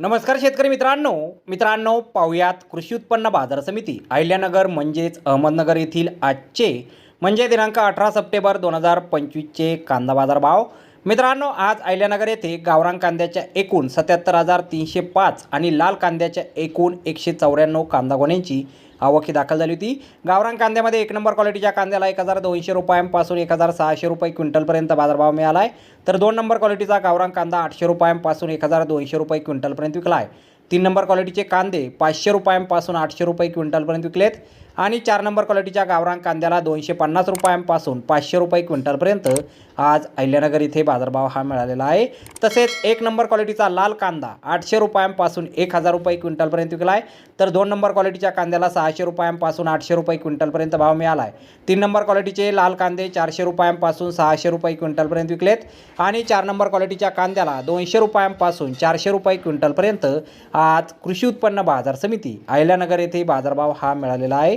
नमस्कार शेतकरी मित्रांनो. मित्रांनो पाहुयात कृषी उत्पन्न बाजार समिती. अहिल्यानगर म्हणजेच अहमदनगर येथील आजचे म्हणजे दिनांक अठरा सप्टेंबर दोन हजार पंचवीसचे कांदा बाजार भाव. मित्रांनो आज अहिल्यानगर येथे गावरान कांद्याच्या एकूण सत्याहत्तर हजार तीनशे पाच आणि लाल कांद्याच्या एकूण एकशे चौऱ्याण्णव कांदा गोण्यांची आवकी दाखल झाली होती. गावरान कांद्यामध्ये एक नंबर क्वालिटीच्या कांद्याला एक हजार दोनशे रुपयांपासून एक हजार सहाशे रुपये क्विंटलपर्यंत बाजारभाव मिळाला आहे तर दोन नंबर क्वालिटीचा गावरान कांदा आठशे रुपयांपासून एक हजार दोनशे रुपये क्विंटलपर्यंत विकला आहे तीन नंबर क्वालिटीचे कांदे पाचशे रुपयांपासून आठशे रुपये क्विंटलपर्यंत विकलेत. आणि चार नंबर क्वालिटीच्या गावरान कांद्याला दोनशे पन्नास रुपयांपासून पाचशे रुपये क्विंटलपर्यंत आज अहिल्यानगर इथे बाजारभाव हा मिळालेला आहे. तसेच एक नंबर क्वालिटीचा लाल कांदा आठशे रुपयांपासून एक हजार रुपये क्विंटलपर्यंत विकला आहे तर दोन नंबर क्वालिटीच्या कांद्याला सहाशे रुपयांपासून आठशे रुपये क्विंटलपर्यंत भाव मिळाला आहे तीन नंबर क्वालिटीचे लाल कांदे चारशे रुपयांपासून सहाशे रुपये क्विंटलपर्यंत विकलेत. आणि चार नंबर क्वालिटीच्या कांद्याला दोनशे रुपयांपासून चारशे रुपये क्विंटलपर्यंत आज कृषी उत्पन्न बाजार समिती अहिल्यानगर येथे बाजारभाव हा मिळालेला आहे.